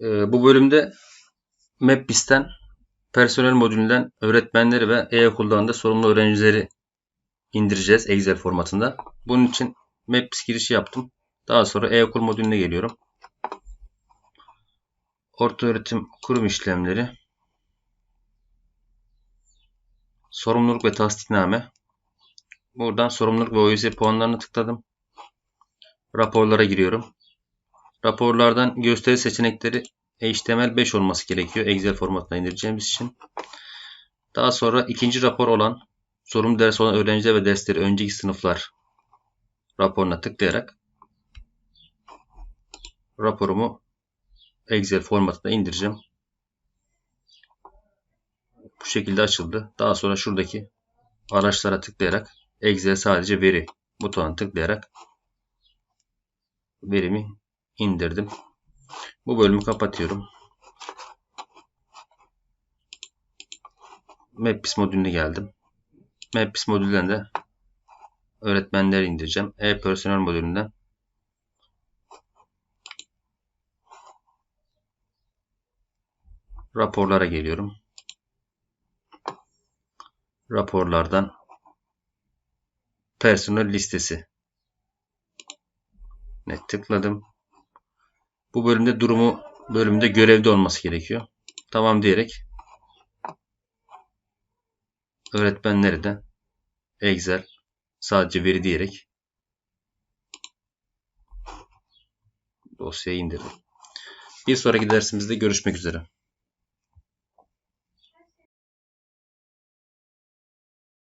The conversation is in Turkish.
Ee, bu bölümde MapBiz'ten personel modülünden öğretmenleri ve e-okuldan da sorumlu öğrencileri indireceğiz Excel formatında. Bunun için MapBiz girişi yaptım. Daha sonra e-okul modülüne geliyorum. Ortaöğretim kurum işlemleri. Sorumluluk ve tasdikname. Buradan sorumluluk ve OYS puanlarını tıkladım. Raporlara giriyorum. Raporlardan gösteri seçenekleri HTML5 olması gerekiyor. Excel formatına indireceğimiz için. Daha sonra ikinci rapor olan sorumlu ders olan öğrenciler ve dersleri önceki sınıflar raporuna tıklayarak raporumu Excel formatına indireceğim. Bu şekilde açıldı. Daha sonra şuradaki araçlara tıklayarak Excel sadece veri butonuna tıklayarak verimi indirdim. Bu bölümü kapatıyorum. MapBiz modülüne geldim. MapBiz modülünden de öğretmenler indireceğim. E-personel modülünden raporlara geliyorum. Raporlardan personel listesi ne tıkladım. Bu bölümde durumu bölümde görevde olması gerekiyor. Tamam diyerek öğretmenleri de Excel sadece veri diyerek dosyayı indirdim. Bir sonraki dersimizde görüşmek üzere.